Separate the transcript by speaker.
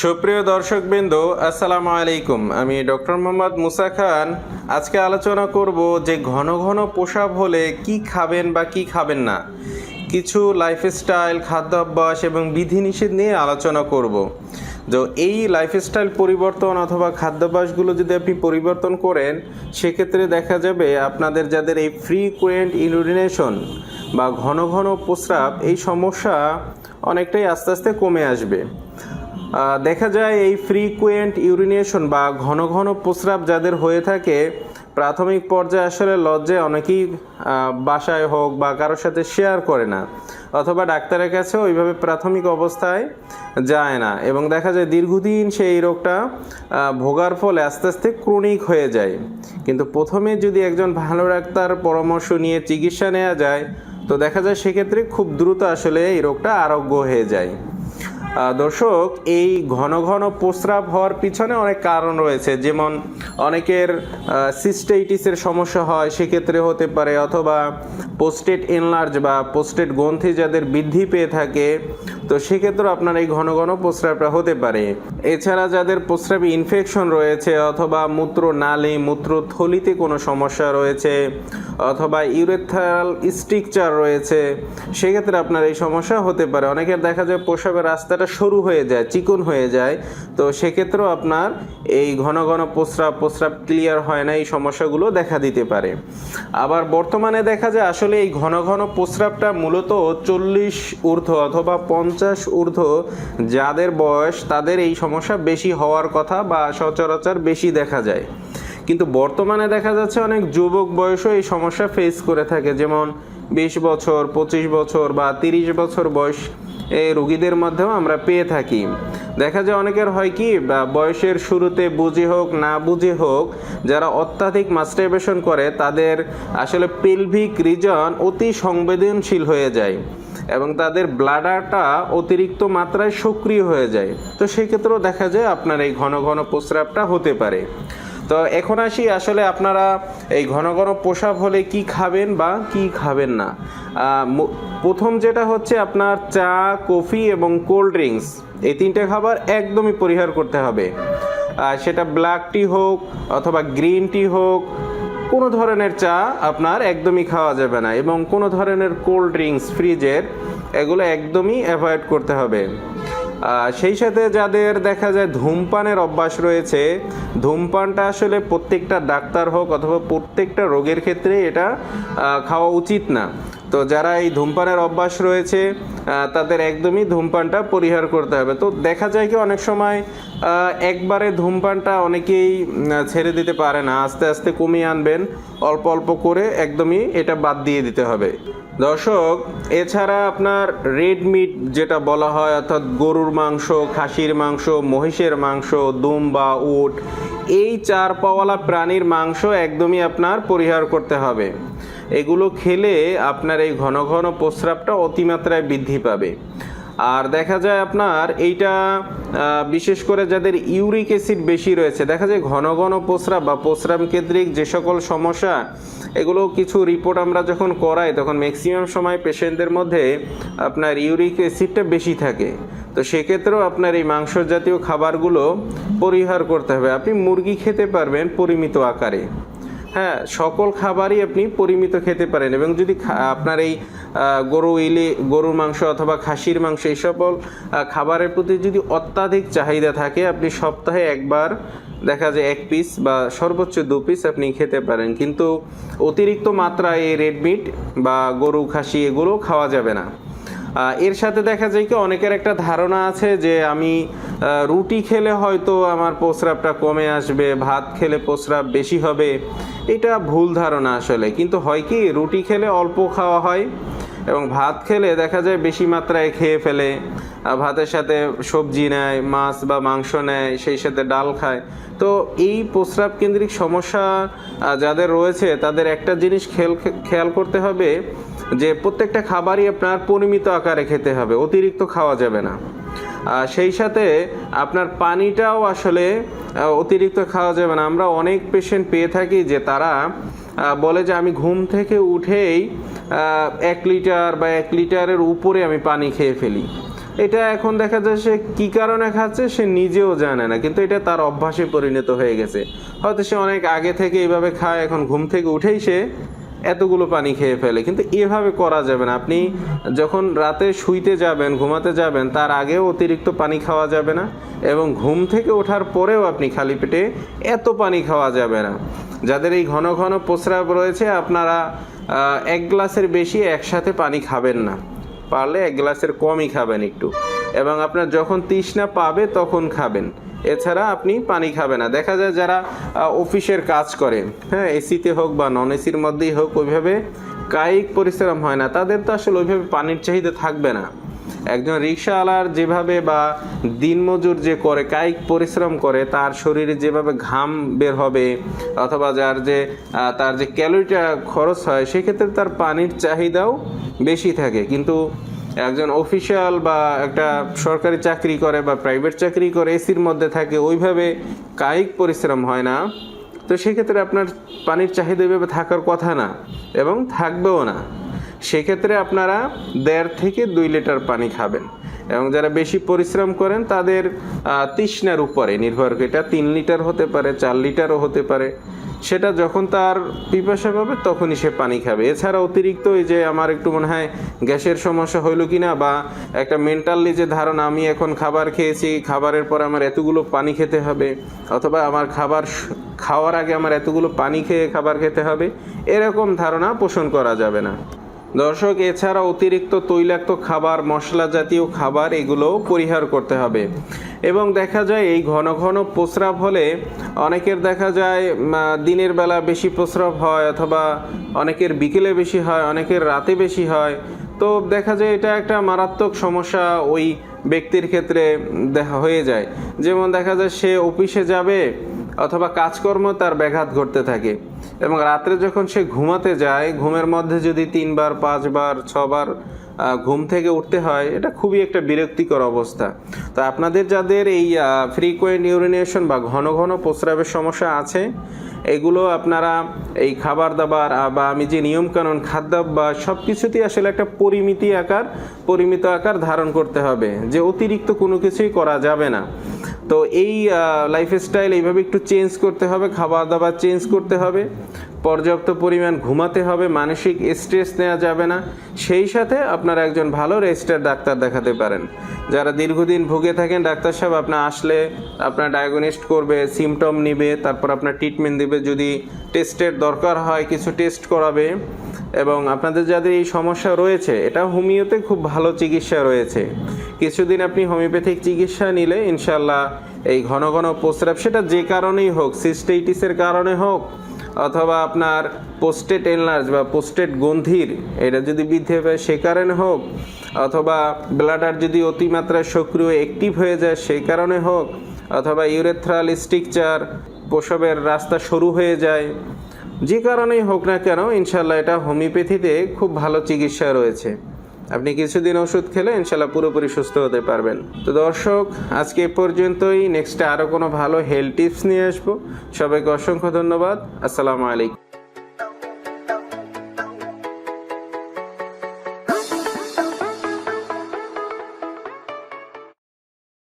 Speaker 1: সুপ্রিয় দর্শক দর্শকবৃন্দ, আসসালামু আলাইকুম। আমি ডক্টর মোহাম্মদ মুসা খান। আজকে আলোচনা করব যে ঘন ঘন প্রসাব হলে কি খাবেন বা কি খাবেন না। কিছু লাইফস্টাইল খাদ্যাভ্যাস এবং বিধিনিষেধ নিয়ে আলোচনা করব। তো এই লাইফস্টাইল পরিবর্তন অথবা খাদ্যাভ্যাসগুলো যদি আপনি পরিবর্তন করেন, সেক্ষেত্রে দেখা যাবে আপনাদের যাদের এই ফ্রিকুয়েন্ট ইউরিনেশন বা ঘন ঘন প্রস্রাব, এই সমস্যা অনেকটাই আস্তে আস্তে কমে আসবে। দেখা যায় এই ফ্রিকুয়েন্ট ইউরিনেশন বা ঘন ঘন প্রস্রাব যাদের হয়ে থাকে, প্রাথমিক পর্যায়ে আসলে লজ্জায় অনেকেই বাসায় হোক বা কারোর সাথে শেয়ার করে না অথবা ডাক্তারের কাছে ওইভাবে প্রাথমিক অবস্থায় যায় না। এবং দেখা যায় দীর্ঘদিন সেই রোগটা ভোগার ফলে আস্তে আস্তে ক্রনিক হয়ে যায়। কিন্তু প্রথমে যদি একজন ভালো ডাক্তার পরামর্শ নিয়ে চিকিৎসা নেওয়া যায়, তো দেখা যায় সেক্ষেত্রে খুব দ্রুত আসলে এই রোগটা আরোগ্য হয়ে যায়। দর্শক, এই ঘন ঘন প্রস্রাব হওয়ার পিছনে অনেক কারণ রয়েছে। যেমন অনেকের সিস্টেইটিসের সমস্যা হয়, সেক্ষেত্রে হতে পারে, অথবা পোস্টেড এনলার্জ বা পোস্টেড গ্রন্থি যাদের বৃদ্ধি পেয়ে থাকে তো সেক্ষেত্রে আপনার এই ঘন ঘন প্রস্রাবটা হতে পারে। এছাড়া যাদের প্রস্রাবে ইনফেকশন রয়েছে অথবা মূত্র নালে, মূত্র থলিতে কোনো সমস্যা রয়েছে অথবা ইউরেথারাল স্ট্রিকচার রয়েছে, সেক্ষেত্রে আপনার এই সমস্যা হতে পারে। অনেকের দেখা যায় প্রস্রাবের রাস্তাটা সরু হয়ে যায়, চিকন হয়ে যায়। তো সেক্ষেত্রেও আপনার এই ঘন ঘন প্রস্রাব প্রস্রাব ক্লিয়ার হয় না, এই সমস্যাগুলো দেখা দিতে পারে। আবার বর্তমানে দেখা যায় আসলে এই ঘন ঘন প্রস্রাবটা মূলত চল্লিশ ঊর্ধ্ব অথবা পঞ্চাশ ঊর্ধ্ব, যাদের বয়স তাদের এই সমস্যা বেশি হওয়ার কথা বা সচরাচর বেশি দেখা যায়। কিন্তু বর্তমানে দেখা যাচ্ছে অনেক যুবক বয়সও এই সমস্যা ফেস করে থাকে। যেমন বিশ বছর, পঁচিশ বছর বা তিরিশ বছর বয়স এই রুগীদের মধ্যেও আমরা পেয়ে থাকি। দেখা যায় অনেকের হয় কি বয়সের শুরুতে বুঝে হোক, না বুঝে হোক, যারা অত্যাধিক মাস্টারবেশন করে, তাদের আসলে পেলভিক রিজন অতি সংবেদনশীল হয়ে যায়। এবং তাদের ব্লাডারটা অতিরিক্ত মাত্রায় সক্রিয় হয়ে যায়। তো সেক্ষেত্রেও দেখা যায় আপনার এই ঘন ঘন প্রস্রাবটা হতে পারে। তো এখন আসি আসলে আপনারা এই ঘন ঘন প্রসাব হলে কি খাবেন বা কি খাবেন না। প্রথম যেটা হচ্ছে আপনার চা, কফি এবং কোল্ড ড্রিঙ্কস। এই তিনটে খাবার একদমই পরিহার করতে হবে। সেটা ব্ল্যাক টি হোক অথবা গ্রিন টি হোক কোনো ধরনের চা আপনার একদমই খাওয়া যাবে না এবং কোনো ধরনের কোল্ড ড্রিঙ্কস ফ্রিজের এগুলো একদমই অ্যাভয়েড করতে হবে। সেই সাথে যাদের দেখা যায় ধূমপানের অভ্যাস রয়েছে, ধূমপানটা আসলে প্রত্যেকটা ডাক্তার হোক অথবা প্রত্যেকটা রোগের ক্ষেত্রে এটা খাওয়া উচিত না। তো যারা এই ধূমপানের অভ্যাস রয়েছে তাদের একদমই ধূমপানটা পরিহার করতে হবে। তো দেখা যায় কি অনেক সময় একবারে ধূমপানটা অনেকেই ছেড়ে দিতে পারে না। আস্তে আস্তে কমিয়ে আনবেন, অল্প অল্প করে একদমই এটা বাদ দিয়ে দিতে হবে। দর্শক, এছাড়া আপনার রেড মিট যেটা বলা হয়, অর্থাৎ গরুর মাংস, খাসির মাংস, মহিষের মাংস, দুম বা উট, এই চার পাওয়ালা প্রাণীর মাংস একদমই আপনার পরিহার করতে হবে। এগুলো খেলে আপনার এই ঘন ঘন প্রস্রাবটা অতিমাত্রায় বৃদ্ধি পাবে। আর দেখা যায় আপনার এইটা বিশেষ করে যাদের ইউরিক অ্যাসিড বেশি রয়েছে, দেখা যায় ঘন ঘন প্রস্রাব বা প্রস্রাব কেন্দ্রিক যে সকল সমস্যা, এগুলো কিছু রিপোর্ট আমরা যখন করাই, তখন ম্যাক্সিমাম সময় পেশেন্টদের মধ্যে আপনার ইউরিক অ্যাসিডটা বেশি থাকে। তো সেক্ষেত্রেও আপনার এই মাংস জাতীয় খাবারগুলো পরিহার করতে হবে। আপনি মুরগি খেতে পারবেন পরিমিত আকারে। হ্যাঁ সকল খাবারই আপনি পরিমিত খেতে পারেন এবং যদি আপনার এই গরু, ইলি, গরুর মাংস অথবা খাসির মাংস এই সকল খাবারের প্রতি যদি অত্যাধিক চাহিদা থাকে, আপনি সপ্তাহে একবার দেখা যায় এক পিস বা সর্বোচ্চ দু পিস আপনি খেতে পারেন। কিন্তু অতিরিক্ত মাত্রায় এই রেড মিট বা গরু, খাসি এগুলো খাওয়া যাবে না। এর সাথে দেখা যায় কি অনেকের একটা ধারণা আছে যে আমি রুটি খেলে হয়তো আমার প্রস্রাবটা কমে আসবে, ভাত খেলে প্রস্রাব বেশি হবে। এটা ভুল ধারণা আসলে। কিন্তু হয় কি, রুটি খেলে অল্প খাওয়া হয়। এবং ভাত খেলে দেখা যায় বেশি মাত্রায় খেয়ে ফেলে। ভাতের সাথে সবজি নেয়, মাছ বা মাংস নেয়, সেই সাথে ডাল খায়। তো এই প্রস্রাব কেন্দ্রিক সমস্যা যাদের রয়েছে, তাদের একটা জিনিস খেয়াল খেয়াল করতে হবে যে প্রত্যেকটা খাবারই আপনার পরিমিত আকারে খেতে হবে, অতিরিক্ত খাওয়া যাবে না। সেই সাথে আপনার পানিটাও আসলে অতিরিক্ত খাওয়া যাবে না। আমরা অনেক পেশেন্ট পেয়ে থাকি যে তারা বলে যে আমি ঘুম থেকে উঠেই এক লিটার বা এক লিটারের উপরে আমি পানি খেয়ে ফেলি। এটা এখন দেখা যায় সে কী কারণে খাচ্ছে সে নিজেও জানে না, কিন্তু এটা তার অভ্যাসে পরিণত হয়ে গেছে। হয়তো সে অনেক আগে থেকে এইভাবে খায়, এখন ঘুম থেকে উঠেই সে এতগুলো পানি খেয়ে ফেলে। কিন্তু এভাবে করা যাবে না। আপনি যখন রাতে শুইতে যাবেন, ঘুমাতে যাবেন, তার আগেও অতিরিক্ত পানি খাওয়া যাবে না এবং ঘুম থেকে ওঠার পরেও আপনি খালি পেটে এত পানি খাওয়া যাবে না। যাদের এই ঘন ঘন প্রস্রাব রয়েছে, আপনারা এক গ্লাসের বেশি একসাথে পানি খাবেন না। পারলে এক গ্লাসের কমই খাবেন একটু। এবং আপনার যখন তৃষ্ণা পাবে, তখন খাবেন। এছাড়া আপনি পানি খাবেন না। দেখা যায় যারা অফিসের কাজ করে। হ্যাঁ এসিতে হোক বা নন এসির মধ্যেই হোক, ওইভাবে কায়িক পরিশ্রম হয় না। তাদের তো আসলে ওইভাবে পানির চাহিদা থাকবে না। একজন রিক্সাওয়ালার যেভাবে বা দিনমজুর যে করে, কায়িক পরিশ্রম করে, তার শরীরে যেভাবে ঘাম বের হবে, অথবা যার যে তার যে ক্যালোরিটা খরচ হয়, সেক্ষেত্রে তার পানির চাহিদাও বেশি থাকে। কিন্তু একজন অফিসিয়াল বা একটা সরকারি চাকরি করে বা প্রাইভেট চাকরি করে, এসির মধ্যে থাকে, ওইভাবে কায়িক পরিশ্রম হয় না। তো সেক্ষেত্রে আপনার পানির চাহিদা ওইভাবে থাকার কথা না এবং থাকবেও না। সেক্ষেত্রে আপনারা দেড় থেকে দুই লিটার পানি খাবেন। এবং যারা বেশি পরিশ্রম করেন, তাদের তৃষ্ণার উপরে নির্ভর করে। এটা তিন লিটার হতে পারে, চার লিটারও হতে পারে। সেটা যখন তার পিপাসা পাবে, তখনই সে পানি খাবে। এছাড়া অতিরিক্ত এই যে আমার একটু মনে হয় গ্যাসের সমস্যা হইল কিনা বা একটা মেন্টালি যে ধারণা, আমি এখন খাবার খেয়েছি, খাবারের পর আমার এতগুলো পানি খেতে হবে, অথবা আমার খাবার খাওয়ার আগে আমার এতগুলো পানি খেয়ে খাবার খেতে হবে, এরকম ধারণা পোষণ করা যাবে না। দর্শক, এছাড়া অতিরিক্ত তৈলাক্ত খাবার মশলা জাতীয় খাবার এগুলো পরিহার করতে হবে। এবং দেখা যায়, এই ঘন ঘন প্রস্রাব হলে অনেকের দেখা যায় দিনের বেলা বেশি প্রস্রাব হয় অথবা অনেকের বিকেলে বেশি হয়, অনেকের রাতে বেশি হয়। তো দেখা যায়, এটা একটা মারাত্মক সমস্যা ওই ব্যক্তির ক্ষেত্রে দেখা হয়ে যায়। যেমন দেখা যায়, সে অফিসে যাবে অথবা কাজকর্ম তার ব্যাঘাত ঘটতে থাকে। এবং রাত্রে যখন সে ঘুমাতে যায়, ঘুমের মধ্যে যদি তিনবার, পাঁচবার, ছবার ঘুম থেকে উঠতে হয়, এটা খুবই একটা বিরক্তিকর অবস্থা। তো আপনাদের যাদের এই ফ্রিকোয়েন্ট ইউরিনেশন বা ঘন ঘন প্রস্রাবের সমস্যা আছে, এগুলো আপনারা এই খাবার দাবার বা আমি যে নিয়মকানুন, খাদ্যাভ্যাস সব কিছুতেই আসলে একটা পরিমিতি আকার, পরিমিত আকার ধারণ করতে হবে, যে অতিরিক্ত কোনো কিছুই করা যাবে না। তো এই লাইফস্টাইল এইভাবে একটু চেঞ্জ করতে হবে, খাবার দাবার চেঞ্জ করতে হবে। পর্যাপ্ত পরিমাণ ঘুমাতে হবে, মানসিক স্ট্রেস নেওয়া যাবে না। সেই সাথে আপনার একজন ভালো রেজিস্টার ডাক্তার দেখাতে পারেন। যারা দীর্ঘদিন ভুগে থাকেন, ডাক্তার সাহেব আপনার আসলে আপনার ডায়াগনিস্ট করবে সিমটম নিবে, তারপর আপনার ট্রিটমেন্ট দিবে। যদি টেস্টের দরকার হয়, কিছু টেস্ট করাবে। এবং আপনাদের যাদের এই সমস্যা রয়েছে এটা হোমিওতে খুব ভালো চিকিৎসা রয়েছে। কিছুদিন আপনি হোমিওপ্যাথিক চিকিৎসা নিলে ইনশাল্লাহ এই ঘন ঘন প্রস্রাব, সেটা যে কারণেই হোক সিস্টেইটিসের কারণে হোক অথবা আপনার পোস্টেট এনলার্জ বা পোস্টেট গন্ধির, এটা যদি বৃদ্ধি পায় সে কারণে হোক, অথবা ব্লাডার যদি অতিমাত্রায় সক্রিয় অ্যাক্টিভ হয়ে যায় সেই কারণে হোক, অথবা ইউরেথ্রাল স্ট্রিকচার প্রসবের রাস্তা সরু হয়ে যায়, যে কারণেই হোক না কেন ইনশাল্লাহ এটা হোমিওপ্যাথিতে খুব ভালো চিকিৎসা রয়েছে। আপনি কিছুদিন ওষুধ খেলে ইনশাল্লাহ পুরোপুরি সুস্থ হতে পারবেন। তো দর্শক, আজকে এ পর্যন্তই। নেক্সটে আরও কোনো ভালো হেলথ টিপস নিয়ে আসব। সবাইকে অসংখ্য ধন্যবাদ। আসসালামু আলাইকুম।